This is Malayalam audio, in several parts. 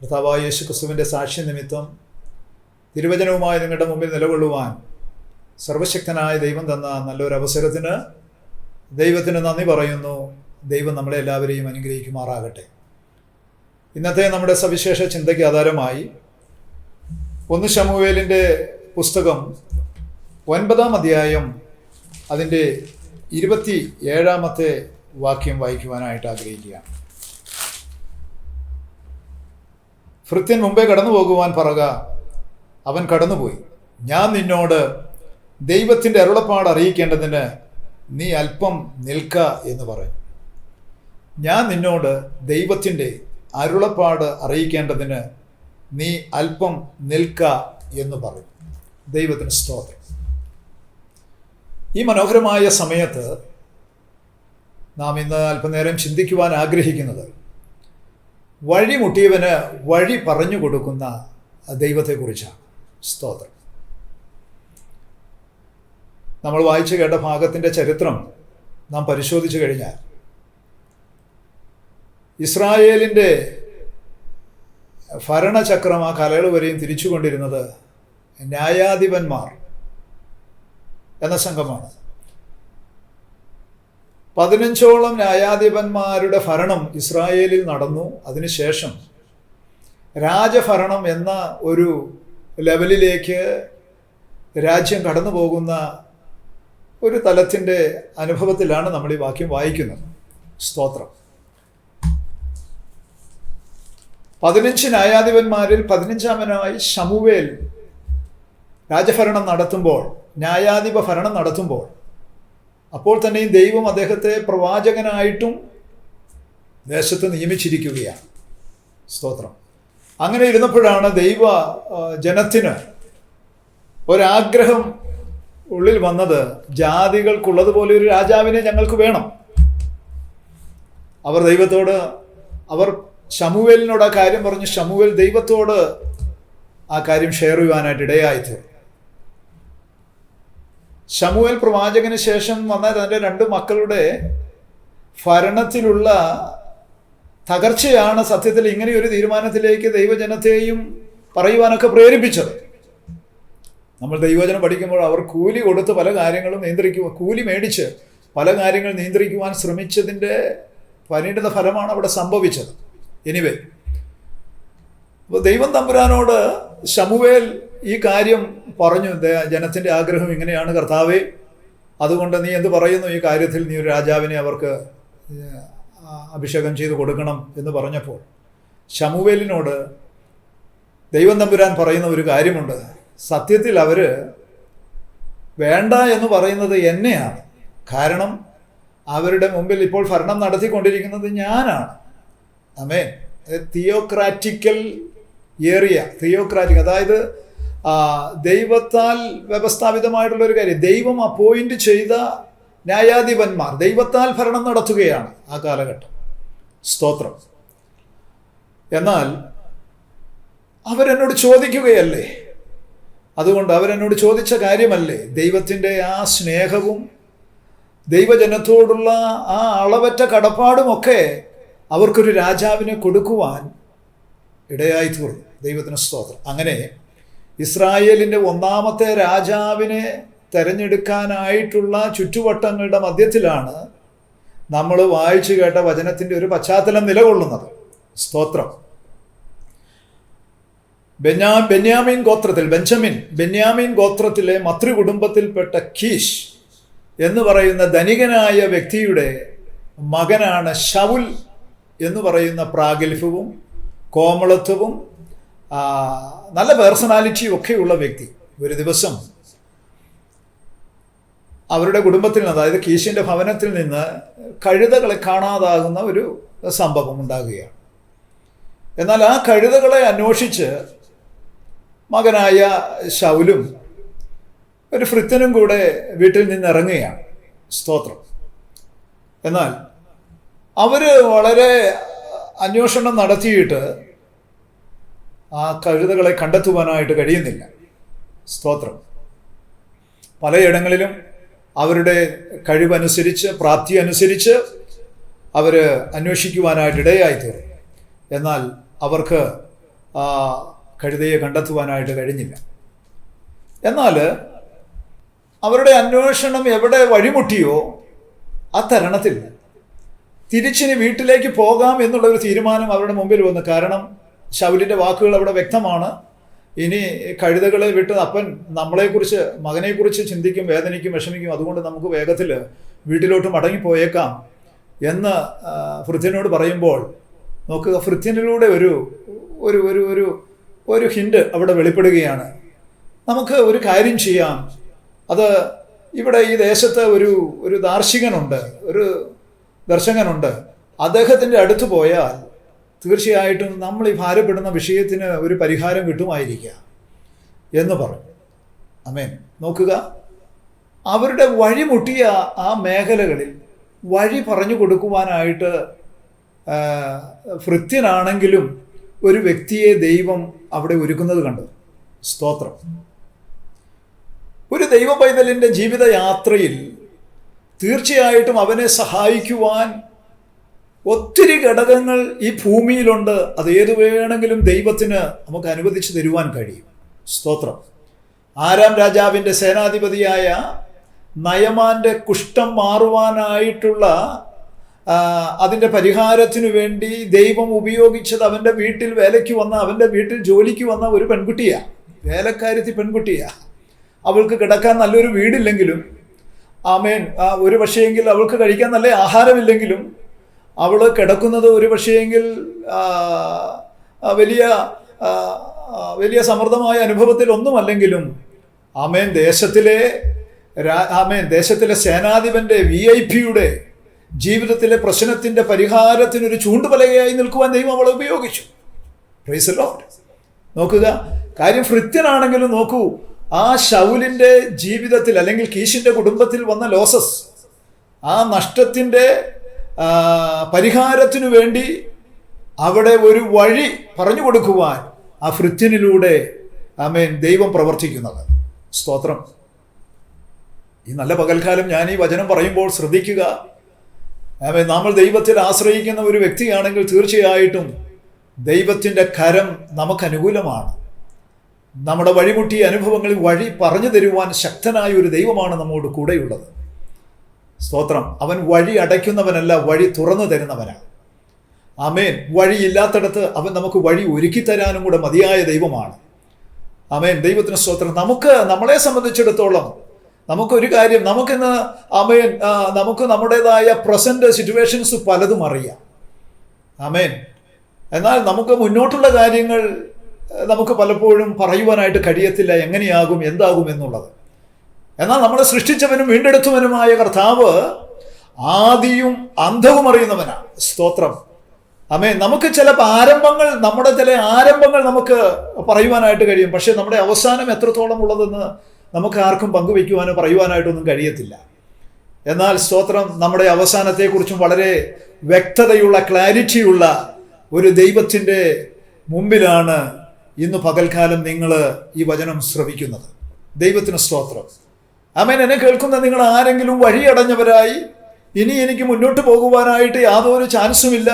കർത്താവായ യേശു ക്രിസ്തുവിന്റെ സാക്ഷ്യ നിമിത്തം തിരുവചനവുമായി നിങ്ങളുടെ മുമ്പിൽ നിലകൊള്ളുവാൻ സർവശക്തനായ ദൈവം തന്ന നല്ലൊരു അവസരത്തിന് ദൈവത്തിന് നന്ദി പറയുന്നു. ദൈവം നമ്മളെ എല്ലാവരെയും അനുഗ്രഹിക്കുമാറാകട്ടെ. ഇന്നത്തെ നമ്മുടെ സവിശേഷ ചിന്തയ്ക്ക് ആധാരമായി ഒന്ന് ശമുവേലിന്റെ പുസ്തകം ഒൻപതാം അധ്യായം അതിന്റെ ഇരുപത്തി ഏഴാമത്തെ വാക്യം വായിക്കുവാനായിട്ട് ആഗ്രഹിക്കുകയാണ്. ഭൃത്യൻ മുമ്പേ കടന്നു പോകുവാൻ പറക. അവൻ കടന്നുപോയി. ഞാൻ നിന്നോട് ദൈവത്തിന്റെ അരുളപ്പാട് അറിയിക്കേണ്ടതിന് നീ അല്പം നിൽക്ക എന്ന് പറയും ഞാൻ നിന്നോട് ദൈവത്തിന്റെ അരുളപ്പാട് അറിയിക്കേണ്ടതിന് നീ അല്പം നിൽക്ക എന്ന് പറയും ദൈവത്തിന് സ്തോത്രം. ഈ മനോഹരമായ സമയത്ത് നാം ഇന്ന് അല്പനേരം ചിന്തിക്കുവാൻ ആഗ്രഹിക്കുന്നത് വഴിമുട്ടിയവന് വഴി പറഞ്ഞു കൊടുക്കുന്ന ദൈവത്തെക്കുറിച്ചാണ്. സ്തോത്രം. നമ്മൾ വായിച്ചു കേട്ട ഭാഗത്തിന്റെ ചരിത്രം നാം പരിശോധിച്ചു കഴിഞ്ഞാൽ ഇസ്രായേലിന്റെ ഭരണചക്രം ആ കലകൾ വരെയും തിരിച്ചുകൊണ്ടിരുന്നത് ന്യായാധിപന്മാർ എന്ന സംഘമാണ്. പതിനഞ്ചോളം ന്യായാധിപന്മാരുടെ ഭരണം ഇസ്രായേലിൽ നടന്നു. അതിനുശേഷം രാജഭരണം എന്ന ഒരു ലെവലിലേക്ക് രാജ്യം കടന്നു പോകുന്ന ഒരു തലത്തിന്റെ അനുഭവത്തിലാണ് നമ്മൾ ഈ വാക്യം വായിക്കുന്നത്. സ്തോത്രം. പതിനഞ്ച് ന്യായാധിപന്മാരിൽ പതിനഞ്ചാമനായി ഷമുവേൽ രാജഭരണം നടത്തുമ്പോൾ ന്യായാധിപ ഭരണം നടത്തുമ്പോൾ അപ്പോൾ തന്നെയും ദൈവം അദ്ദേഹത്തെ പ്രവാചകനായിട്ടും ദേശത്ത് നിയമിച്ചിരിക്കുകയാണ്. സ്തോത്രം. അങ്ങനെ ഇരുന്നപ്പോഴാണ് ദൈവ ജനത്തിന് ഒരാഗ്രഹം ഉള്ളിൽ വന്നത് ജാതികൾക്കുള്ളതുപോലെ ഒരു രാജാവിനെ ഞങ്ങൾക്ക് വേണം. അവർ ദൈവത്തോട് അവർ ഷമുവേലിനോട് ആ കാര്യം പറഞ്ഞു ഷമുവേൽ ദൈവത്തോട് ആ കാര്യം ഷെയർ ചെയ്യുവാനായിട്ട് ഇടയായിത്തീർന്നു. ഷമുവേൽ പ്രവാചകന് ശേഷം വന്ന തന്റെ രണ്ട് മക്കളുടെ ഭരണത്തിലുള്ള തകർച്ചയാണ് സത്യത്തിൽ ഇങ്ങനെ ഒരു തീരുമാനത്തിലേക്ക് ദൈവജനത്തെയും പറയുവാനൊക്കെ പ്രേരിപ്പിച്ചത്. നമ്മൾ ദൈവജനം പഠിക്കുമ്പോൾ അവർ കൂലി കൊടുത്ത് പല കാര്യങ്ങളും നിയന്ത്രിക്കുക കൂലി മേടിച്ച് പല കാര്യങ്ങൾ നിയന്ത്രിക്കുവാൻ ശ്രമിച്ചതിന്റെ പരിണിത ഫലമാണ് അവിടെ സംഭവിച്ചത്. എനിവേ അപ്പോൾ ദൈവം തമ്പുരാനോട് ഷമുവേൽ ഈ കാര്യം പറഞ്ഞു. ജനത്തിന്റെ ആഗ്രഹം ഇങ്ങനെയാണ് കർത്താവേ. അതുകൊണ്ട് നീ എന്ത് പറയുന്നു? ഈ കാര്യത്തിൽ നീ ഒരു രാജാവിനെ അവർക്ക് അഭിഷേകം ചെയ്ത് കൊടുക്കണം എന്ന് പറഞ്ഞപ്പോൾ ശമുവേലിനോട് ദൈവം തമ്പുരാൻ പറയുന്ന ഒരു കാര്യമുണ്ട്. സത്യത്തിൽ അവർ വേണ്ട എന്ന് പറയുന്നത് എന്നെയാണ്. കാരണം അവരുടെ മുമ്പിൽ ഇപ്പോൾ ഭരണം നടത്തിക്കൊണ്ടിരിക്കുന്നത് ഞാനാണ്. അമേ തിയോക്രാറ്റിക്കൽ ഏറിയ തിയോക്രാറ്റിക് അതായത് ദൈവത്താൽ വ്യവസ്ഥാപിതമായിട്ടുള്ള ഒരു കാര്യം. ദൈവം അപ്പോയിന്റ് ചെയ്ത ന്യായാധിപന്മാർ ദൈവത്താൽ ഭരണം നടത്തുകയാണ് ആ കാലഘട്ടം. സ്തോത്രം. എന്നാൽ അവരെന്നോട് ചോദിക്കുകയല്ലേ? അതുകൊണ്ട് അവരെന്നോട് ചോദിച്ച കാര്യമല്ലേ? ദൈവത്തിന്റെ ആ സ്നേഹവും ദൈവജനത്തോടുള്ള ആ അളവറ്റ കടപ്പാടുമൊക്കെ അവർക്കൊരു രാജാവിനെ കൊടുക്കുവാൻ ഇടയായി തീർന്നു ദൈവത്തിന് സ്തോത്രം. അങ്ങനെ ഇസ്രായേലിന്റെ ഒന്നാമത്തെ രാജാവിനെ തെരഞ്ഞെടുക്കാനായിട്ടുള്ള ചുറ്റുവട്ടങ്ങളുടെ മധ്യത്തിലാണ് നമ്മൾ വായിച്ചു കേട്ട വചനത്തിന്റെ ഒരു പശ്ചാത്തലം നിലകൊള്ളുന്നത്. സ്തോത്രം. ബെന്യാ ബെന്യാമീൻ ഗോത്രത്തിൽ ബെഞ്ചമിൻ ബെന്യാമീൻ ഗോത്രത്തിലെ മതൃ കുടുംബത്തിൽപ്പെട്ട കീഷ് എന്ന് പറയുന്ന ധനികനായ വ്യക്തിയുടെ മകനാണ് ഷവുൽ എന്ന് പറയുന്ന പ്രാഗൽഭ്യവും കോമളത്വവും നല്ല പേഴ്സണാലിറ്റിയും ഒക്കെയുള്ള വ്യക്തി. ഒരു ദിവസം അവരുടെ കുടുംബത്തിൽ നിന്ന് അതായത് കീശിന്റെ ഭവനത്തിൽ നിന്ന് കഴുതകളെ കാണാതാകുന്ന ഒരു സംഭവം ഉണ്ടാകുകയാണ്. എന്നാൽ ആ കഴുതകളെ അന്വേഷിച്ച് മകനായ ശൗലും ഒരു ഫ്രിത്തനും കൂടെ വീട്ടിൽ നിന്ന് ഇറങ്ങുകയാണ് സ്തോത്രം. എന്നാൽ അവർ വളരെ അന്വേഷണം നടത്തിയിട്ട് ആ കഴുതകളെ കണ്ടെത്തുവാനായിട്ട് കഴിയുന്നില്ല. സ്തോത്രം. പലയിടങ്ങളിലും അവരുടെ കഴിവനുസരിച്ച് പ്രാപ്തി അനുസരിച്ച് അവർ അന്വേഷിക്കുവാനായിട്ട് ഇടയായിത്തീർന്നു എന്നാൽ അവർക്ക് ആ കഴുതയെ കണ്ടെത്തുവാനായിട്ട് കഴിഞ്ഞില്ല. എന്നാൽ അവരുടെ അന്വേഷണം എവിടെ വഴിമുട്ടിയോ ആ തരണത്തിൽ തിരിച്ചിനി വീട്ടിലേക്ക് പോകാം എന്നുള്ള ഒരു തീരുമാനം അവരുടെ മുമ്പിൽ വന്നു. കാരണം ശൗലിന്റെ വാക്കുകൾ അവിടെ വ്യക്തമാണ്. ഇനി കഴുതകളെ വിട്ട് അപ്പൻ നമ്മളെക്കുറിച്ച് മകനെക്കുറിച്ച് ചിന്തിക്കും വേദനിക്കും വിഷമിക്കും. അതുകൊണ്ട് നമുക്ക് വേഗത്തിൽ വീട്ടിലോട്ട് മടങ്ങിപ്പോയേക്കാം എന്ന് ആ, പറയുമ്പോൾ നോക്കുക ഭൃത്യനിലൂടെ ഒരു ഒരു ഒരു ഒരു ഒരു ഹിൻഡ് അവിടെ വെളിപ്പെടുകയാണ്. നമുക്ക് ഒരു കാര്യം ചെയ്യാം. അത് ഇവിടെ ഈ ദേശത്ത് ഒരു ഒരു ദാർശികനുണ്ട് ഒരു ദർശകനുണ്ട്. അദ്ദേഹത്തിന്റെ അടുത്ത് പോയാൽ തീർച്ചയായിട്ടും നമ്മൾ ഈ ഭാരപ്പെടുന്ന വിഷയത്തിന് ഒരു പരിഹാരം കിട്ടുമായിരിക്കുക എന്ന് പറഞ്ഞു. അമേൻ നോക്കുക. അവരുടെ വഴിമുട്ടിയ ആ മേഖലകളിൽ വഴി പറഞ്ഞു കൊടുക്കുവാനായിട്ട് ഭൃത്യനാണെങ്കിലും ഒരു വ്യക്തിയെ ദൈവം അവിടെ ഒരുക്കുന്നത് കണ്ടു. സ്തോത്രം. ഒരു ദൈവ പൈതലിന്റെ ജീവിതയാത്രയിൽ തീർച്ചയായിട്ടും അവനെ സഹായിക്കുവാൻ ഒത്തിരി ഘടകങ്ങൾ ഈ ഭൂമിയിലുണ്ട്. അത് ഏത് വേണമെങ്കിലും ദൈവത്തിന് നമുക്ക് അനുവദിച്ചു തരുവാൻ കഴിയും. സ്തോത്രം. ആരാം രാജാവിന്റെ സേനാധിപതിയായ നയമാന്റെ കുഷ്ഠം മാറുവാനായിട്ടുള്ള അതിന്റെ പരിഹാരത്തിനു വേണ്ടി ദൈവം ഉപയോഗിച്ചത് അവന്റെ വീട്ടിൽ വേലയ്ക്ക് വന്ന അവന്റെ വീട്ടിൽ ജോലിക്ക് വന്ന ഒരു പെൺകുട്ടിയാണ് വേലക്കാരത്തി പെൺകുട്ടിയാണ് അവൾക്ക് കിടക്കാൻ നല്ലൊരു വീടില്ലെങ്കിലും ആമേൻ ഒരു ഒരു പക്ഷേയെങ്കിൽ അവൾക്ക് കഴിക്കാൻ നല്ല ആഹാരമില്ലെങ്കിലും അവൾ കിടക്കുന്നത് ഒരു പക്ഷേയെങ്കിൽ വലിയ വലിയ സമൃദ്ധമായ അനുഭവത്തിൽ ഒന്നുമല്ലെങ്കിലും ആമേൻ ദേശത്തിലെ ആമേൻ ദേശത്തിലെ സേനാധിപന്റെ വി ഐ പിയുടെ ജീവിതത്തിലെ പ്രശ്നത്തിന്റെ പരിഹാരത്തിനൊരു ചൂണ്ടുപലകയായി നിൽക്കുവാൻ ദൈവം അവളെ ഉപയോഗിച്ചു. പ്രൈസ് ലോഡ് നോക്കുക കാര്യം ഭൃത്യനാണെങ്കിലും നോക്കൂ ആ ശൗലിന്റെ ജീവിതത്തിൽ അല്ലെങ്കിൽ കീശിന്റെ കുടുംബത്തിൽ വന്ന ലോസസ് ആ നഷ്ടത്തിന്റെ പരിഹാരത്തിനു വേണ്ടി അവിടെ ഒരു വഴി പറഞ്ഞു കൊടുക്കുവാൻ ആ ഫ്രിത്യനിലൂടെ ആമേൻ ദൈവം പ്രവർത്തിക്കുന്നത്. സ്തോത്രം. ഈ നല്ല പകൽക്കാലം ഞാൻ ഈ വചനം പറയുമ്പോൾ ശ്രദ്ധിക്കുക. ആമേൻ നമ്മൾ ദൈവത്തിൽ ആശ്രയിക്കുന്ന ഒരു വ്യക്തിയാണെങ്കിൽ തീർച്ചയായിട്ടും ദൈവത്തിന്റെ കരം നമുക്ക് അനുകൂലമാണ്. നമ്മുടെ വഴിമുട്ടിയ അനുഭവങ്ങളിൽ വഴി പറഞ്ഞു തരുവാൻ ശക്തനായ ഒരു ദൈവമാണ് നമ്മോട് കൂടെയുള്ളത്. സ്തോത്രം. അവൻ വഴി അടയ്ക്കുന്നവനല്ല വഴി തുറന്നു തരുന്നവനാണ് അമേൻ വഴിയില്ലാത്തടത്ത് അവൻ നമുക്ക് വഴി ഒരുക്കി തരാനും കൂടെ മതിയായ ദൈവമാണ്. അമേൻ ദൈവത്തിന് സ്തോത്രം. നമുക്ക് നമ്മളെ സംബന്ധിച്ചിടത്തോളം നമുക്കൊരു കാര്യം നമുക്കിന്ന് അമേൻ നമുക്ക് നമ്മുടേതായ പ്രസന്റ് സിറ്റുവേഷൻസ് പലതും അറിയാം. അമേൻ എന്നാൽ നമുക്ക് മുന്നോട്ടുള്ള കാര്യങ്ങൾ നമുക്ക് പലപ്പോഴും പറയുവാനായിട്ട് കഴിയത്തില്ല. എങ്ങനെയാകും എന്താകും എന്നുള്ളത്. എന്നാൽ നമ്മളെ സൃഷ്ടിച്ചവനും വീണ്ടെടുത്തവനുമായ കർത്താവ് ആദിയും അന്ധവും അറിയുന്നവനാണ് സ്തോത്രം. അമേ നമുക്ക് ചില ആരംഭങ്ങൾ നമ്മുടെ ചില ആരംഭങ്ങൾ നമുക്ക് പറയുവാനായിട്ട് കഴിയും. പക്ഷേ നമ്മുടെ അവസാനം എത്രത്തോളം ഉള്ളതെന്ന് നമുക്ക് ആർക്കും പങ്കുവയ്ക്കുവാനോ പറയുവാനായിട്ടൊന്നും കഴിയത്തില്ല. എന്നാൽ സ്തോത്രം നമ്മുടെ അവസാനത്തെക്കുറിച്ചും വളരെ വ്യക്തതയുള്ള ക്ലാരിറ്റിയുള്ള ഒരു ദൈവത്തിന്റെ മുമ്പിലാണ് ഇന്ന് പകൽക്കാലം നിങ്ങൾ ഈ വചനം ശ്രവിക്കുന്നത്. ദൈവത്തിന് സ്തോത്രം. അമേൻ എന്നെ കേൾക്കുന്ന നിങ്ങൾ ആരെങ്കിലും വഴിയടഞ്ഞവരായി ഇനി എനിക്ക് മുന്നോട്ട് പോകുവാനായിട്ട് യാതൊരു ചാൻസുമില്ല.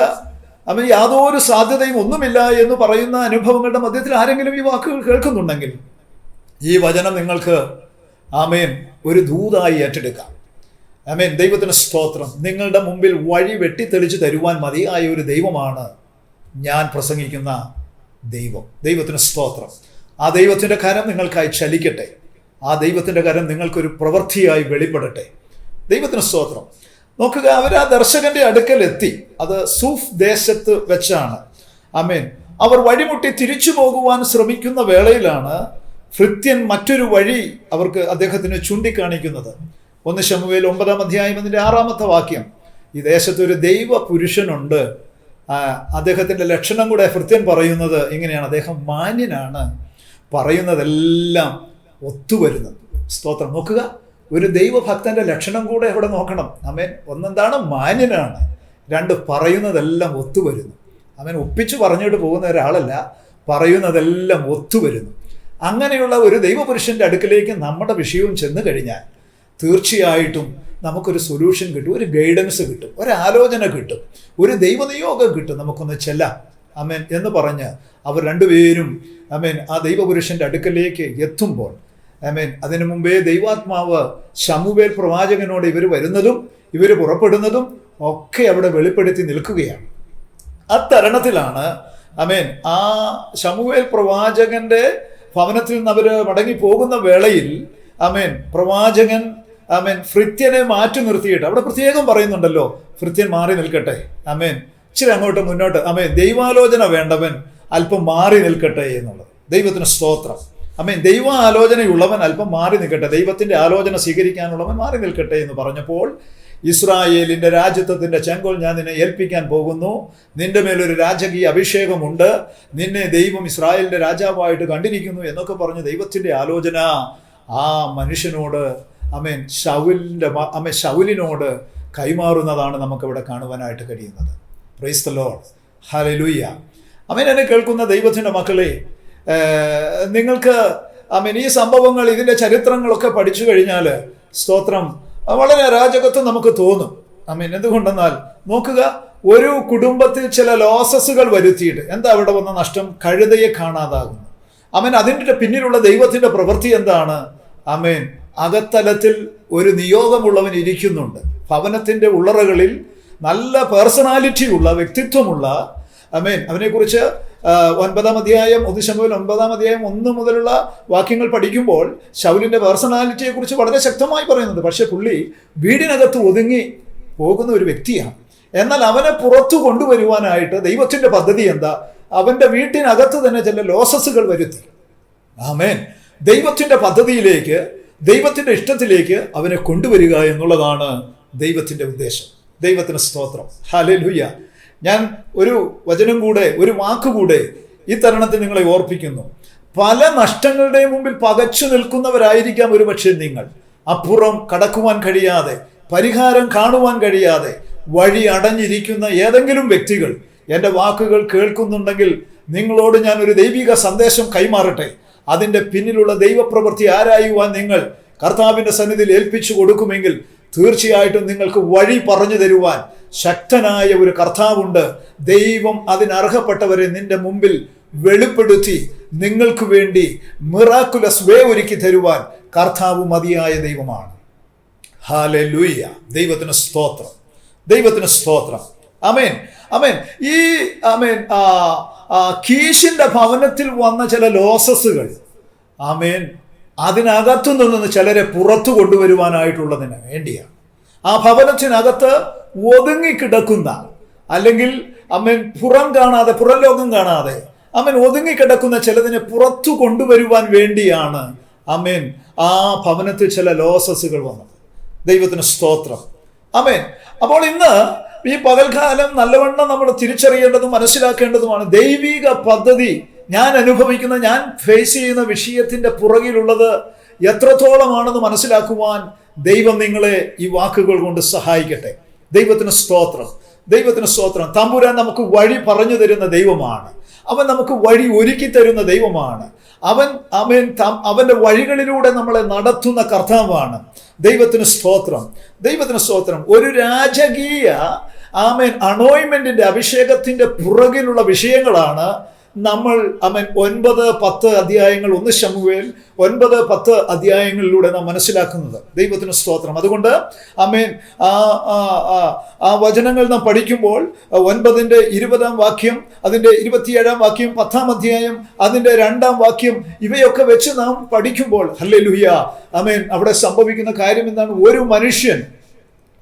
അമ്മ യാതൊരു സാധ്യതയും ഒന്നുമില്ല എന്ന് പറയുന്ന അനുഭവങ്ങളുടെ മധ്യത്തിൽ ആരെങ്കിലും ഈ വാക്കുകൾ കേൾക്കുന്നുണ്ടെങ്കിൽ ഈ വചനം നിങ്ങൾക്ക് ആമേൻ ഒരു ദൂതായി ഏറ്റെടുക്കാം. ആമേൻ ദൈവത്തിന് സ്തോത്രം. നിങ്ങളുടെ മുമ്പിൽ വഴി വെട്ടിത്തെളിച്ച് തരുവാൻ മതിയായ ഒരു ദൈവമാണ് ഞാൻ പ്രസംഗിക്കുന്ന ദൈവം. ദൈവത്തിന് സ്തോത്രം. ആ ദൈവത്തിന്റെ കരം നിങ്ങൾക്കായി ചലിക്കട്ടെ. ആ ദൈവത്തിന്റെ കരം നിങ്ങൾക്കൊരു പ്രവൃത്തിയായി വെളിപ്പെടട്ടെ. ദൈവത്തിന് സ്തോത്രം. നോക്കുക അവർ ആ ദർശകന്റെ അടുക്കൽ എത്തി അത് സൂഫ് ദേശത്ത് വെച്ചാണ്. അമേൻ അവർ വഴിമുട്ടി തിരിച്ചു പോകുവാൻ ശ്രമിക്കുന്ന വേളയിലാണ് ഭൃത്യൻ മറ്റൊരു വഴി അവർക്ക് അദ്ദേഹത്തിന് ചൂണ്ടിക്കാണിക്കുന്നത്. ഒന്ന് ശമുവേൽ ഒമ്പതാം അധ്യായം അതിന്റെ ആറാമത്തെ വാക്യം. ഈ ദേശത്ത് ഒരു ദൈവ പുരുഷനുണ്ട് അദ്ദേഹത്തിന്റെ ലക്ഷണം കൂടെ ഭൃത്യൻ പറയുന്നത് ഇങ്ങനെയാണ്. അദ്ദേഹം മാന്യനാണ്. പറയുന്നതെല്ലാം ഒത്തുവരുന്നത് സ്തോത്രം. നോക്കുക ഒരു ദൈവഭക്തന്റെ ലക്ഷണം കൂടെ ഇവിടെ നോക്കണം. അവൻ ഒന്നെന്താണ്? മാന്യനാണ്. രണ്ട് പറയുന്നതെല്ലാം ഒത്തുവരുന്നു. അവൻ ഒപ്പിച്ചു പറഞ്ഞിട്ട് പോകുന്ന ഒരാളല്ല പറയുന്നതെല്ലാം ഒത്തുവരുന്നു. അങ്ങനെയുള്ള ഒരു ദൈവപുരുഷന്റെ അടുക്കിലേക്ക് നമ്മുടെ വിഷയവും ചെന്ന് കഴിഞ്ഞാൽ തീർച്ചയായിട്ടും നമുക്കൊരു സൊല്യൂഷൻ കിട്ടും ഒരു ഗൈഡൻസ് കിട്ടും ഒരു ആലോചന കിട്ടും ഒരു ദൈവനിയോഗം കിട്ടും നമുക്കൊന്ന് ചെല്ലാം. അമേൻ എന്ന് പറഞ്ഞ് അവർ രണ്ടുപേരും അമേൻ ആ ദൈവപുരുഷന്റെ അടുക്കലേക്ക് എത്തുമ്പോൾ അമേൻ അതിനു മുമ്പേ ദൈവാത്മാവ് ശമുവേൽ പ്രവാചകനോട് ഇവർ വരുന്നതും ഇവർ പുറപ്പെടുന്നതും ഒക്കെ അവിടെ വെളിപ്പെടുത്തി നിൽക്കുകയാണ്. ആ തരണത്തിലാണ് അമേൻ ആ ശമുവേൽ പ്രവാചകന്റെ ഭവനത്തിൽ നിന്ന് അവർ മടങ്ങി പോകുന്ന വേളയിൽ അമേൻ പ്രവാചകൻ അമേൻ ഫ്രിത്യനെ മാറ്റി നിർത്തിയിട്ട് അവിടെ പ്രത്യേകം പറയുന്നുണ്ടല്ലോ ഫ്രിത്യൻ മാറി നിൽക്കട്ടെ അമേൻ ഇച്ചിരി അങ്ങോട്ട് മുന്നോട്ട് അമേൻ ദൈവാലോചന വേണ്ടവൻ അല്പം മാറി നിൽക്കട്ടെ എന്നുള്ളത്. ദൈവത്തിന് സ്തോത്രം. അമേൻ. ദൈവ ആലോചനയുള്ളവൻ അല്പം മാറി നിൽക്കട്ടെ. ദൈവത്തിന്റെ ആലോചന സ്വീകരിക്കാനുള്ളവൻ മാറി നിൽക്കട്ടെ എന്ന് പറഞ്ഞപ്പോൾ ഇസ്രായേലിന്റെ രാജ്യത്വത്തിന്റെ ചെങ്കോൽ ഞാൻ നിന്നെ ഏൽപ്പിക്കാൻ പോകുന്നു. നിന്റെ മേലൊരു രാജകീയ അഭിഷേകമുണ്ട്. നിന്നെ ദൈവം ഇസ്രായേലിന്റെ രാജാവായിട്ട് കണ്ടിരിക്കുന്നു എന്നൊക്കെ പറഞ്ഞ് ദൈവത്തിന്റെ ആലോചന ആ മനുഷ്യനോട് അമേൻ ഷൗലിന്റെ അമ്മ ഷൗലിനോട് കൈമാറുന്നതാണ് നമുക്കിവിടെ കാണുവാനായിട്ട് കഴിയുന്നത്. പ്രൈസ് ഹലുയ്യ അമേൻ എന്നെ കേൾക്കുന്ന ദൈവത്തിന്റെ മക്കളെ ഏർ, ഐ മീൻ ഈ സംഭവങ്ങൾ ഇതിന്റെ ചരിത്രങ്ങളൊക്കെ പഠിച്ചു കഴിഞ്ഞാൽ സ്തോത്രം വളരെ അരാജകത്വം നമുക്ക് തോന്നും. ഐ മീൻ എന്തുകൊണ്ടെന്നാൽ നോക്കുക ഒരു കുടുംബത്തിൽ ചില ലോസസുകൾ വരുത്തിയിട്ട് എന്താ അവിടെ വന്ന നഷ്ടം? കഴുതയെ കാണാതാകുന്നു. അമേൻ അതിന്റെ പിന്നിലുള്ള ദൈവത്തിന്റെ പ്രവൃത്തി എന്താണ്? അമേൻ അകത്തലത്തിൽ ഒരു നിയോഗമുള്ളവൻ ഇരിക്കുന്നുണ്ട്. ഭവനത്തിന്റെ ഉള്ളറകളിൽ നല്ല പേഴ്സണാലിറ്റിയുള്ള വ്യക്തിത്വമുള്ള അമേൻ അവനെക്കുറിച്ച് ഒൻപതാം അധ്യായം ഒന്ന് ശമ്പുവിൽ ഒൻപതാം അധ്യായം ഒന്ന് മുതലുള്ള വാക്യങ്ങൾ പഠിക്കുമ്പോൾ ശൗലിന്റെ പേഴ്സണാലിറ്റിയെ കുറിച്ച് വളരെ ശക്തമായി പറയുന്നുണ്ട്. പക്ഷേ പുള്ളി വീടിനകത്ത് ഒതുങ്ങി പോകുന്ന ഒരു വ്യക്തിയാണ്. എന്നാൽ അവനെ പുറത്തു കൊണ്ടുവരുവാനായിട്ട് ദൈവത്തിന്റെ പദ്ധതി എന്താ? അവന്റെ വീട്ടിനകത്ത് തന്നെ ചില ലോസസുകൾ വരുത്തി. ആമേൻ. ദൈവത്തിന്റെ പദ്ധതിയിലേക്ക് ദൈവത്തിന്റെ ഇഷ്ടത്തിലേക്ക് അവനെ കൊണ്ടുവരിക എന്നുള്ളതാണ് ദൈവത്തിന്റെ ഉദ്ദേശം. ദൈവത്തിന് സ്തോത്രം. ഹല്ലേലൂയ. ഞാൻ ഒരു വചനം കൂടെ ഒരു വാക്കുകൂടെ ഈ തരുണത്തിൽ നിങ്ങളെ ഓർപ്പിക്കുന്നു. പല നഷ്ടങ്ങളുടെയും മുമ്പിൽ പകച്ചു നിൽക്കുന്നവരായിരിക്കാം ഒരു പക്ഷേ നിങ്ങൾ. അപ്പുറം കടക്കുവാൻ കഴിയാതെ പരിഹാരം കാണുവാൻ കഴിയാതെ വഴി അടഞ്ഞിരിക്കുന്ന ഏതെങ്കിലും വ്യക്തികൾ എന്റെ വാക്കുകൾ കേൾക്കുന്നുണ്ടെങ്കിൽ നിങ്ങളോട് ഞാൻ ഒരു ദൈവിക സന്ദേശം കൈമാറട്ടെ. അതിന്റെ പിന്നിലുള്ള ദൈവപ്രവൃത്തി ആരായുവാൻ നിങ്ങൾ കർത്താവിന്റെ സന്നിധിയിൽ ഏൽപ്പിച്ചു കൊടുക്കുമെങ്കിൽ തീർച്ചയായിട്ടും നിങ്ങൾക്ക് വഴി പറഞ്ഞു തരുവാൻ ശക്തനായ ഒരു കർത്താവുണ്ട്. ദൈവം അതിനർഹപ്പെട്ടവരെ നിന്റെ മുമ്പിൽ വെളിപ്പെടുത്തി നിങ്ങൾക്ക് വേണ്ടി മിറാക്കുലസ് വേ ഒരുക്കി തരുവാൻ കർത്താവ് മതിയായ ദൈവമാണ്. ഹാലെ ലൂയ്യ ദൈവത്തിന് സ്തോത്രം. ദൈവത്തിന് സ്തോത്രം. അമേൻ അമേൻ ഈ അമേൻ കീശിന്റെ ഭവനത്തിൽ വന്ന ചില ലോസസുകൾ. ആമേൻ. അതിനകത്തു നിന്ന് ചിലരെ പുറത്തു കൊണ്ടുവരുവാനായിട്ടുള്ളതിന് വേണ്ടിയാണ് ആ ഭവനത്തിനകത്ത് ഒതുങ്ങിക്കിടക്കുന്ന അല്ലെങ്കിൽ അമ്മൻ പുറം കാണാതെ പുറം ലോകം കാണാതെ അമ്മൻ ഒതുങ്ങിക്കിടക്കുന്ന ചിലതിനെ പുറത്തു കൊണ്ടുവരുവാൻ വേണ്ടിയാണ് അമ്മേൻ ആ ഭവനത്തിൽ ചില ലോസസുകൾ വന്നത്. ദൈവത്തിന് സ്തോത്രം. അമേൻ അപ്പോൾ ഇന്ന് ഈ പകൽക്കാലം നല്ലവണ്ണം നമ്മൾ തിരിച്ചറിയേണ്ടതും മനസ്സിലാക്കേണ്ടതുമാണ് ദൈവിക പദ്ധതി ഞാൻ അനുഭവിക്കുന്ന ഞാൻ ഫേസ് ചെയ്യുന്ന വിഷയത്തിന്റെ പുറകിലുള്ളത് എത്രത്തോളമാണെന്ന് മനസ്സിലാക്കുവാൻ ദൈവം നിങ്ങളെ ഈ വാക്കുകൾ കൊണ്ട് സഹായിക്കട്ടെ. ദൈവത്തിന് സ്തോത്രം. ദൈവത്തിന് സ്തോത്രം. തമ്പുരാൻ നമുക്ക് വഴി പറഞ്ഞു തരുന്ന ദൈവമാണ്. അവൻ നമുക്ക് വഴി ഒരുക്കി തരുന്ന ദൈവമാണ്. അവൻ അവൻ അവന്റെ വഴികളിലൂടെ നമ്മളെ നടത്തുന്ന കർത്താവാണ്. ദൈവത്തിന് സ്തോത്രം. ദൈവത്തിന് സ്തോത്രം. ഒരു രാജകീയ ആമേൻ അണോയ്മെന്റിന്റെ അഭിഷേകത്തിന്റെ പുറകിലുള്ള വിഷയങ്ങളാണ് നമ്മൾ അമൻ ഒൻപത് പത്ത് അധ്യായങ്ങൾ ഒന്ന് ശമുവേൽ ഒൻപത് പത്ത് അധ്യായങ്ങളിലൂടെ നാം മനസ്സിലാക്കുന്നത്. ദൈവത്തിന് സ്തോത്രം. അതുകൊണ്ട് അമേൻ ആ ആ, വചനങ്ങൾ നാം പഠിക്കുമ്പോൾ ഒൻപതിന്റെ ഇരുപതാം വാക്യം അതിന്റെ ഇരുപത്തിയേഴാം വാക്യം പത്താം അധ്യായം അതിന്റെ രണ്ടാം വാക്യം ഇവയൊക്കെ വെച്ച് നാം പഠിക്കുമ്പോൾ ഹല്ലേ ലുഹിയ അമേൻ അവിടെ സംഭവിക്കുന്ന കാര്യം എന്താണ്? ഒരു മനുഷ്യൻ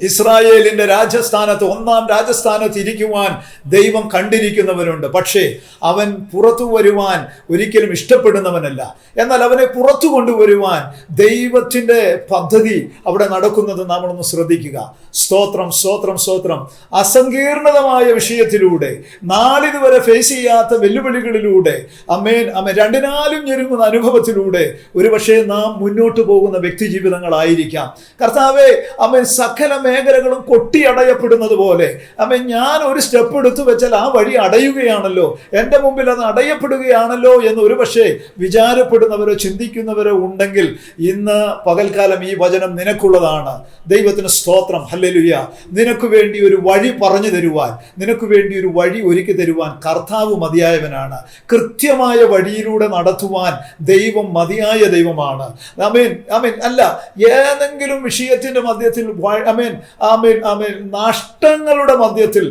ഇസ്രായേലിന്റെ രാജസ്ഥാനത്ത് ഒന്നാം രാജസ്ഥാനത്ത് ഇരിക്കുവാൻ ദൈവം കണ്ടിരിക്കുന്നവരുണ്ട്. പക്ഷേ അവൻ പുറത്തു വരുവാൻ ഒരിക്കലും ഇഷ്ടപ്പെടുന്നവനല്ല. എന്നാൽ അവനെ പുറത്തു കൊണ്ടുവരുവാൻ ദൈവത്തിന്റെ പദ്ധതി അവിടെ നടക്കുന്നത് നാം ഒന്ന് ശ്രദ്ധിക്കുക. സ്തോത്രം സ്തോത്രം സ്തോത്രം. അസങ്കീർണതമായ വിഷയത്തിലൂടെ നാളിതുവരെ ഫേസ് ചെയ്യാത്ത വെല്ലുവിളികളിലൂടെ അമ്മേൻ അമ്മ രണ്ടിനാലും ഞെരുങ്ങുന്ന അനുഭവത്തിലൂടെ ഒരുപക്ഷെ നാം മുന്നോട്ട് പോകുന്ന വ്യക്തി ജീവിതങ്ങളായിരിക്കാം. കർത്താവെ അമ്മൻ സകല മേഖലകളും കൊട്ടിയടയപ്പെടുന്നത് പോലെ അമ്മ ഞാൻ ഒരു സ്റ്റെപ്പ് എടുത്തു വെച്ചാൽ ആ വഴി അടയുകയാണല്ലോ. എന്റെ മുമ്പിൽ അത് അടയപ്പെടുകയാണല്ലോ എന്ന് ഒരുപക്ഷെ വിചാരപ്പെടുന്നവരോ ചിന്തിക്കുന്നവരോ ഉണ്ടെങ്കിൽ ഇന്ന് പകൽക്കാലം ഈ വചനം നിനക്കുള്ളതാണ്. ദൈവത്തിന് സ്തോത്രം. ഹല്ലേലുയ. നിനക്ക് വേണ്ടി ഒരു വഴി പറഞ്ഞു തരുവാൻ നിനക്ക് വേണ്ടി ഒരു വഴി ഒരുക്കി തരുവാൻ കർത്താവ് മതിയായവനാണ്. കൃത്യമായ വഴിയിലൂടെ നടത്തുവാൻ ദൈവം മതിയായ ദൈവമാണ്. അമീൻ അമീൻ അല്ല ഏതെങ്കിലും വിഷയത്തിന്റെ മധ്യത്തിൽ അമീൻ ആമീൻ ആമീൻ നഷ്ടങ്ങളുടെ മധ്യത്തിൽ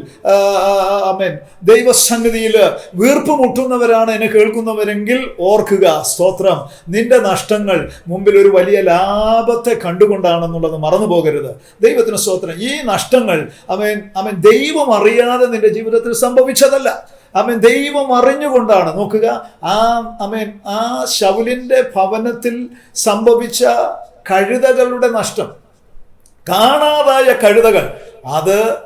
ആമീൻ. ദൈവസന്നിധിയിൽ വീർപ്പ് മുട്ടുന്നവരാണ് എന്നെ കേൾക്കുന്നവരെങ്കിൽ ഓർക്കുക സ്തോത്രം. നിന്റെ നഷ്ടങ്ങൾ മുമ്പിൽ ഒരു വലിയ ലാഭത്തെ കണ്ടുകൊണ്ടാണെന്നുള്ളത് മറന്നു പോകരുത് ദൈവത്തിന് സ്തോത്രം. ഈ നഷ്ടങ്ങൾ അവൻ അവൻ ദൈവം അറിയാതെ നിന്റെ ജീവിതത്തിൽ സംഭവിച്ചതല്ല. അവൻ ദൈവം അറിഞ്ഞുകൊണ്ടാണ്. നോക്കുക ആ അമേൻ ആ ശൗലിന്റെ ഭവനത്തിൽ സംഭവിച്ച കഴുതകളുടെ നഷ്ടം. കാണാതായ കഴുതകൾ. അത്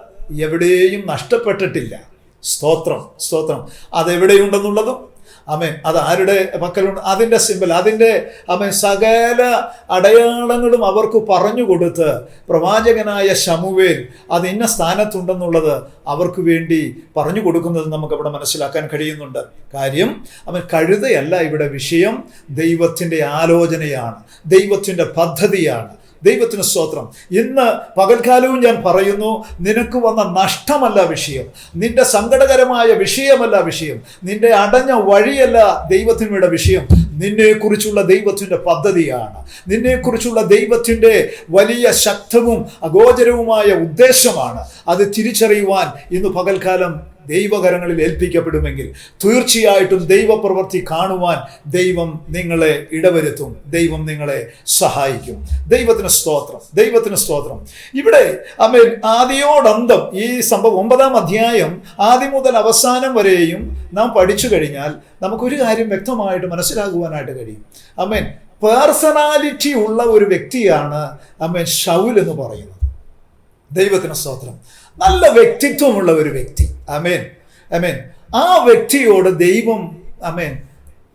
എവിടെയും നഷ്ടപ്പെട്ടിട്ടില്ല. സ്തോത്രം സ്തോത്രം. അതെവിടെയുണ്ടെന്നുള്ളതും അമേൻ അത് ആരുടെ പക്കലുണ്ട് അതിന്റെ സിമ്പൽ അതിന്റെ അമേൻ സകല അടയാളങ്ങളും അവർക്ക് പറഞ്ഞു കൊടുത്ത് പ്രവാചകനായ ശമുവേൽ അത് ഇന്ന സ്ഥാനത്തുണ്ടെന്നുള്ളത് അവർക്ക് വേണ്ടി പറഞ്ഞു കൊടുക്കുന്നത് നമുക്ക് അവിടെ മനസ്സിലാക്കാൻ കഴിയുന്നുണ്ട്. കാര്യം അവൻ കഴുതയല്ല ഇവിടെ വിഷയം. ദൈവത്തിന്റെ ആലോചനയാണ്. ദൈവത്തിന്റെ പദ്ധതിയാണ്. ദൈവത്തിന് സ്തോത്രം. ഇന്ന് പകൽക്കാലവും ഞാൻ പറയുന്നു നിനക്ക് വന്ന നഷ്ടമല്ല വിഷയം. നിന്റെ സങ്കടകരമായ വിഷയമല്ല വിഷയം. നിന്റെ അടഞ്ഞ വഴിയല്ല ദൈവത്തിനുടെ വിഷയം. നിന്നെക്കുറിച്ചുള്ള ദൈവത്തിന്റെ പദ്ധതിയാണ്. നിന്നെക്കുറിച്ചുള്ള ദൈവത്തിന്റെ വലിയ ശക്തവും അഗോചരവുമായ ഉദ്ദേശമാണ്. അത് തിരിച്ചറിയുവാൻ ഇന്ന് പകൽക്കാലം ദൈവകരങ്ങളിൽ ഏൽപ്പിക്കപ്പെടുമെങ്കിൽ തീർച്ചയായിട്ടും ദൈവപ്രവൃത്തി കാണുവാൻ ദൈവം നിങ്ങളെ ഇടവരുത്തും. ദൈവം നിങ്ങളെ സഹായിക്കും. ദൈവത്തിന് സ്തോത്രം. ദൈവത്തിന് സ്തോത്രം. ഇവിടെ അമേൽ ആദിയോടന്തം ഈ സംഭവം ഒമ്പതാം അധ്യായം ആദ്യം മുതൽ അവസാനം വരെയും നാം പഠിച്ചു കഴിഞ്ഞാൽ നമുക്കൊരു കാര്യം വ്യക്തമായിട്ട് മനസ്സിലാകുവാനായിട്ട് കഴിയും. അമേൻ പേഴ്സണാലിറ്റി ഉള്ള ഒരു വ്യക്തിയാണ് അമേൻ ഷൗൽ എന്ന് പറയുന്നത്. ദൈവത്തിന് സ്തോത്രം. നല്ല വ്യക്തിത്വമുള്ള ഒരു വ്യക്തി. അമേൻ അമേൻ ആ വ്യക്തിയോട് ദൈവം അമേൻ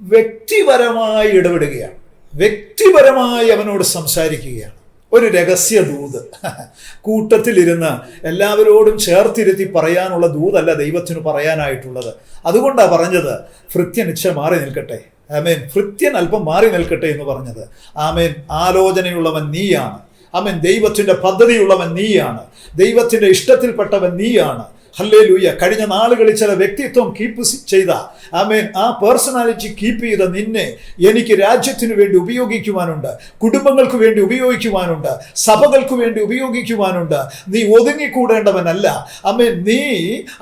വ്യക്തിപരമായി ഇടപെടുകയാണ്. വ്യക്തിപരമായി അവനോട് സംസാരിക്കുകയാണ്. ഒരു രഹസ്യ ദൂത് കൂട്ടത്തിലിരുന്ന് എല്ലാവരോടും ചേർത്തിരുത്തി പറയാനുള്ള ദൂതല്ല ദൈവത്തിന് പറയാനായിട്ടുള്ളത്. അതുകൊണ്ടാണ് പറഞ്ഞത് ഭൃത്യനിച്ച മാറി നിൽക്കട്ടെ. ആമേൻ. ഭൃത്യൻ അല്പം മാറി നിൽക്കട്ടെ എന്ന് പറഞ്ഞത്. ആമേൻ. ആലോചനയുള്ളവൻ നീയാണ്. ആമേൻ ദൈവത്തിന്റെ പദ്ധതിയുള്ളവൻ നീയാണ്. ദൈവത്തിന്റെ ഇഷ്ടത്തിൽപ്പെട്ടവൻ നീയാണ്. ഹല്ലേ ലൂയ കഴിഞ്ഞ നാളുകളിൽ ചില വ്യക്തിത്വം കീപ്പ് ചെയ്ത ആമേൻ ആ പേഴ്സണാലിറ്റി കീപ്പ് ചെയ്ത നിന്നെ എനിക്ക് രാജ്യത്തിനു വേണ്ടി ഉപയോഗിക്കുവാനുണ്ട് കുടുംബങ്ങൾക്ക് വേണ്ടി ഉപയോഗിക്കുവാനുണ്ട് സഭകൾക്ക് വേണ്ടി ഉപയോഗിക്കുവാനുണ്ട്. നീ ഒതുങ്ങിക്കൂടേണ്ടവനല്ല. അമേൻ നീ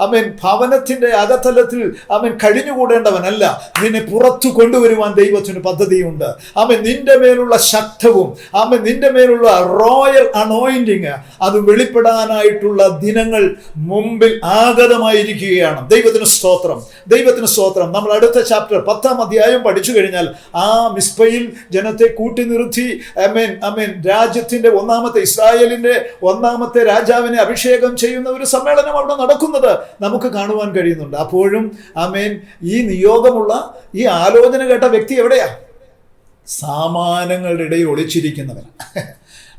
അമേൻ ഭവനത്തിന്റെ അകത്തലത്തിൽ അമ്മൻ കഴിഞ്ഞുകൂടേണ്ടവനല്ല. നിന്നെ പുറത്തു കൊണ്ടുവരുവാൻ ദൈവത്തിന് പദ്ധതിയുണ്ട്. അമ്മ നിന്റെ മേലുള്ള ശക്തവും അമ്മ നിന്റെ മേലുള്ള റോയൽ അനോയിന്റിങ് അത് വെളിപ്പെടാനായിട്ടുള്ള ദിനങ്ങൾ മുമ്പിൽ ആഗതമായിരിക്കുകയാണ്. ദൈവത്തിന് സ്തോത്രം. ദൈവത്തിന് സ്തോത്രം. നമ്മൾ അടുത്ത ചാപ്റ്റർ പത്താം അധ്യായം പഠിച്ചു കഴിഞ്ഞാൽ ആ മിസ്ബയിൽ ജനത്തെ കൂട്ടി നിർത്തി. അമേൻ അമേൻ രാജ്യത്തിന്റെ ഒന്നാമത്തെ ഇസ്രായേലിന്റെ ഒന്നാമത്തെ രാജാവിനെ അഭിഷേകം ചെയ്യുന്ന ഒരു സമ്മേളനം അവിടെ നടക്കുന്നത് നമുക്ക് കാണുവാൻ കഴിയുന്നുണ്ട്. അപ്പോഴും അമേൻ ഈ നിയോഗമുള്ള ഈ ആലോചന കേട്ട വ്യക്തി എവിടെയാ? സാമാനങ്ങളുടെ ഇടയിൽ ഒളിച്ചിരിക്കുന്നവൻ.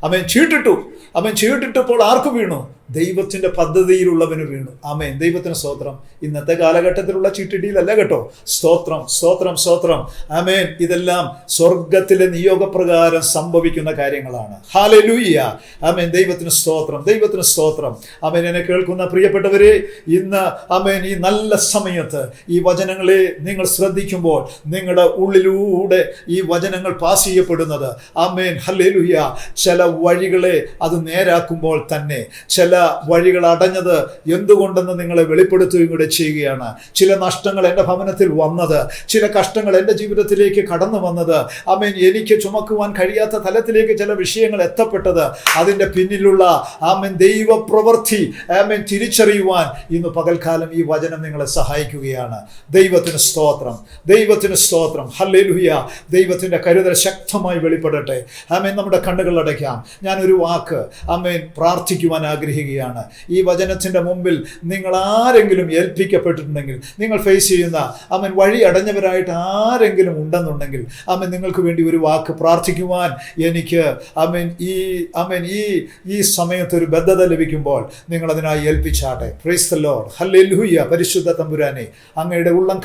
അമേൻ ചീട്ടിട്ടു. അവൻ ചീട്ടിട്ടപ്പോൾ ആർക്ക് വീണു? ദൈവത്തിന്റെ പദ്ധതിയിലുള്ളവന് വീണു. ആമേൻ. ദൈവത്തിന് സ്തോത്രം. ഇന്നത്തെ കാലഘട്ടത്തിലുള്ള ചീട്ടിടിയിലല്ല കേട്ടോ. സ്തോത്രം സ്തോത്രം സ്തോത്രം. ആമേൻ. ഇതെല്ലാം സ്വർഗത്തിലെ നിയോഗപ്രകാരം സംഭവിക്കുന്ന കാര്യങ്ങളാണ്. ഹാലലൂയ്യ ആമേൻ. ദൈവത്തിന് സ്തോത്രം ദൈവത്തിന് സ്തോത്രം. ആമേൻ. എന്നെ കേൾക്കുന്ന പ്രിയപ്പെട്ടവരെ ഇന്ന് ആമേൻ ഈ നല്ല സമയത്ത് ഈ വചനങ്ങളെ നിങ്ങൾ ശ്രദ്ധിക്കുമ്പോൾ നിങ്ങളുടെ ഉള്ളിലൂടെ ഈ വചനങ്ങൾ പാസ് ചെയ്യപ്പെടുന്നത്. ആമേൻ. ഹല്ലേലൂയ ചില വഴികളെ അത് നേരാക്കുമ്പോൾ തന്നെ ചില വഴികൾ അടഞ്ഞത് എന്തുകൊണ്ടെന്ന് നിങ്ങളെ വെളിപ്പെടുത്തുകയും കൂടെ ചെയ്യുകയാണ്. ചില നഷ്ടങ്ങൾ എന്റെ ഭവനത്തിൽ വന്നത് ചില കഷ്ടങ്ങൾ എന്റെ ജീവിതത്തിലേക്ക് കടന്നു വന്നത്. ആമേൻ എനിക്ക് ചുമക്കുവാൻ കഴിയാത്ത തലത്തിലേക്ക് ചില വിഷയങ്ങൾ എത്തപ്പെട്ടത്. അതിന്റെ പിന്നിലുള്ള ആമേൻ ദൈവപ്രവൃത്തി ആമേൻ തിരിച്ചറിയുവാൻ ഇന്ന് പകൽക്കാലം ഈ വചനം നിങ്ങളെ സഹായിക്കുകയാണ്. ദൈവത്തിന് സ്തോത്രം ദൈവത്തിന് സ്തോത്രം. ഹല്ലേലൂയ. ദൈവത്തിന്റെ കരുതൽ ശക്തമായി വെളിപ്പെടട്ടെ. ആമേൻ നമ്മുടെ കണ്ണുകൾ അടയ്ക്കാം. ഞാനൊരു വാക്ക് ആമേൻ. പ്രാർത്ഥിക്കുവാൻ ആഗ്രഹിക്കുകയാണ്. ഈ വചനത്തിന്റെ മുമ്പിൽ നിങ്ങൾ ആരെങ്കിലും ഏൽപ്പിക്കപ്പെട്ടിട്ടുണ്ടെങ്കിൽ നിങ്ങൾ ഫേസ് ചെയ്യുന്ന അമ്മൻ വഴി അടഞ്ഞവരായിട്ട് ആരെങ്കിലും ഉണ്ടെന്നുണ്ടെങ്കിൽ അമ്മൻ നിങ്ങൾക്ക് വേണ്ടി ഒരു വാക്ക് പ്രാർത്ഥിക്കുവാൻ എനിക്ക് അമ്മൻ ഈ അമ്മൻ ഈ ഈ സമയത്ത് ഒരു ബദ്ധത ലഭിക്കുമ്പോൾ നിങ്ങൾ അതിനായി ഏൽപ്പിച്ചാട്ടെ. ലോഡ് ഹല്ലേലൂയ്യ പരിശുദ്ധ തമ്പുരാനെ അങ്ങയുടെ ഉള്ളം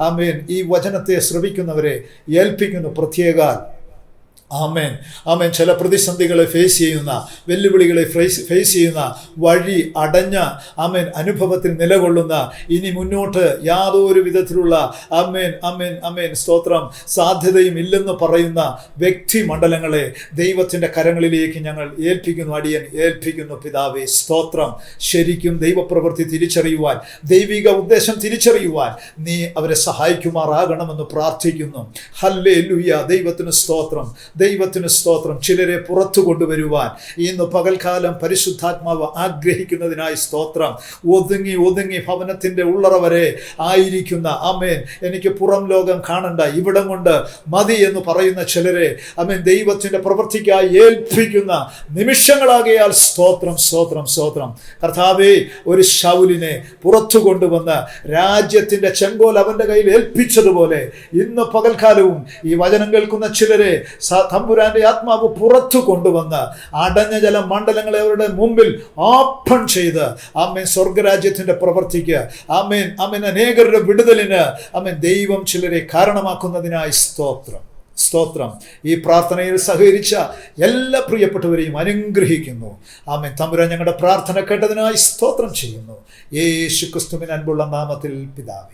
അമ്മേൻ ഈ വചനത്തെ ശ്രവിക്കുന്നവരെ ഏൽപ്പിക്കുന്നു. പ്രത്യേക ആമേൻ. ആമേൻ. ചില പ്രതിസന്ധികളെ ഫേസ് ചെയ്യുന്ന വെല്ലുവിളികളെ ഫേസ് ഫേസ് ചെയ്യുന്ന വഴി അടഞ്ഞ ആമേൻ അനുഭവത്തിൽ നിലകൊള്ളുന്ന ഇനി മുന്നോട്ട് യാതൊരു വിധത്തിലുള്ള അമ്മേൻ അമ്മേൻ അമ്മേൻ സ്തോത്രം സാധ്യതയും ഇല്ലെന്ന് പറയുന്ന വ്യക്തി മണ്ഡലങ്ങളെ ദൈവത്തിന്റെ കരങ്ങളിലേക്ക് ഞങ്ങൾ ഏൽപ്പിക്കുന്നു. അടിയൻ ഏൽപ്പിക്കുന്നു. പിതാവേ സ്തോത്രം. ശരിക്കും ദൈവപ്രവൃത്തി തിരിച്ചറിയുവാൻ ദൈവിക ഉദ്ദേശം തിരിച്ചറിയുവാൻ നീ അവരെ സഹായിക്കുമാറാകണമെന്ന് പ്രാർത്ഥിക്കുന്നു. ഹല്ലേ ലുയ്യ ദൈവത്തിന് സ്തോത്രം. ദൈവത്തിന് സ്തോത്രം. ചിലരെ പുറത്തു കൊണ്ടുവരുവാൻ. ഇന്ന് പകൽക്കാലം പരിശുദ്ധാത്മാവ് ആഗ്രഹിക്കുന്നതിനായി സ്തോത്രം. ഒതുങ്ങി ഒതുങ്ങി ഭവനത്തിന്റെ ഉള്ളറ വരെ ആയിരിക്കുന്ന. അമേൻ എനിക്ക് പുറം ലോകം കാണണ്ട. ഇവിടം കൊണ്ട് മതി എന്ന് പറയുന്ന ചിലരെ അമേൻ ദൈവത്തിന്റെ പ്രവൃത്തിക്കായി ഏൽപ്പിക്കുന്ന നിമിഷങ്ങളാകയാൽ സ്തോത്രം സ്തോത്രം സ്തോത്രം. കർത്താവേ ഒരു ശൗലിനെ പുറത്തു കൊണ്ടുവന്ന് രാജ്യത്തിന്റെ ചെങ്കോൽ അവന്റെ കയ്യിൽ ഏൽപ്പിച്ചതുപോലെ ഇന്ന് പകൽക്കാലവും ഈ വചനം കേൾക്കുന്ന ചിലരെ തമ്പുരാന്റെ ആത്മാവ് പുറത്തു കൊണ്ടുവന്ന് അടഞ്ഞ ജല മണ്ഡലങ്ങളെ അവരുടെ മുമ്പിൽ ഓപ്പൺ ചെയ്ത്. ആമേൻ. സ്വർഗരാജ്യത്തിന്റെ പ്രവർത്തിക്ക്. ആമേൻ. ആമേൻ. അനേകരുടെ വിടുതലിന്. ആമേൻ. ദൈവം ചിലരെ കാരണമാക്കുന്നതിനായി സ്തോത്രം. സ്തോത്രം. ഈ പ്രാർത്ഥനയിൽ സഹകരിച്ച എല്ലാ പ്രിയപ്പെട്ടവരെയും അനുഗ്രഹിക്കുന്നു. ആമേൻ. തമ്പുരാൻ ഞങ്ങളുടെ പ്രാർത്ഥന കേട്ടതിനായി സ്തോത്രം ചെയ്യുന്നു. യേശു ക്രിസ്തുവിൻ അൻപുള്ള നാമത്തിൽ പിതാവേ.